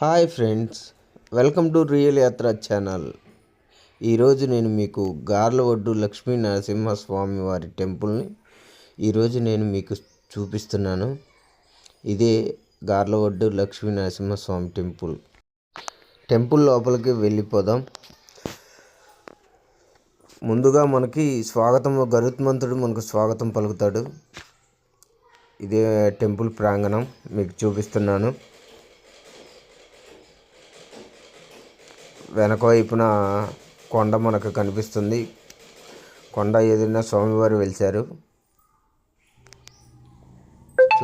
Hi friends welcome to real Yatra channel. ఈరోజు నేను మీకు గార్లవడ్డు లక్ష్మీ నరసింహస్వామి వారి టెంపుల్ని ఈరోజు నేను మీకు చూపిస్తున్నాను. ఇదే గార్లవడ్డు లక్ష్మీ నరసింహస్వామి టెంపుల్. టెంపుల్ లోపలికి వెళ్ళిపోదాం. ముందుగా మనకి స్వాగతం గరుత్మంతుడు మనకు స్వాగతం పలుకుతాడు. ఇదే టెంపుల్ ప్రాంగణం మీకు చూపిస్తున్నాను. వెనకవైపున కొండ మనకు కనిపిస్తుంది. కొండ ఎదురున స్వామివారు వెలిశారు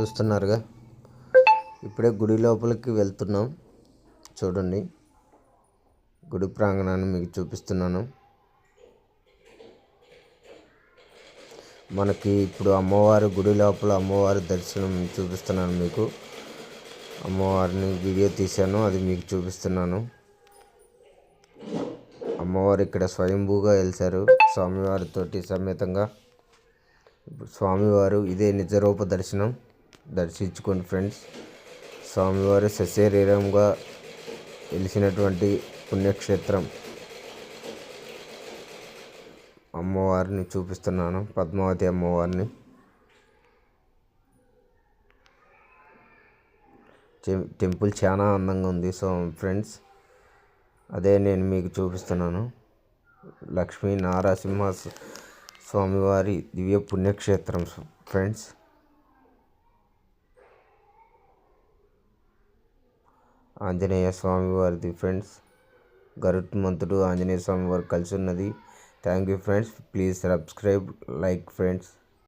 చూస్తున్నారుగా. ఇప్పుడే గుడి లోపలికి వెళ్తున్నాం. చూడండి. గుడి ప్రాంగణాన్ని మీకు చూపిస్తున్నాను. మనకి ఇప్పుడు అమ్మవారు గుడి లోపల అమ్మవారి దర్శనం చూపిస్తున్నాను మీకు. అమ్మవారిని వీడియో తీశాను అది మీకు చూపిస్తున్నాను. అమ్మవారు ఇక్కడ స్వయంభూగా వెలిసారు స్వామివారితోటి సమేతంగా ఇప్పుడు స్వామివారు ఇదే నిజరూప దర్శనం దర్శించుకోండి ఫ్రెండ్స్. స్వామివారు సశరీరంగా వెలిసినటువంటి పుణ్యక్షేత్రం. అమ్మవారిని చూపిస్తున్నాను పద్మావతి అమ్మవారిని. టెంపుల్ చాలా అందంగా ఉంది సో ఫ్రెండ్స్. అదే నేను మీకు చూపిస్తున్నాను. లక్ష్మీ నారసింహ స్వామివారి దివ్య పుణ్యక్షేత్రం ఫ్రెండ్స్. ఆంజనేయ స్వామివారిది ఫ్రెండ్స్. గరుత్మంతుడు ఆంజనేయ స్వామి వారు కలిసి ఉన్నది. Thank you friends. Please subscribe like friends.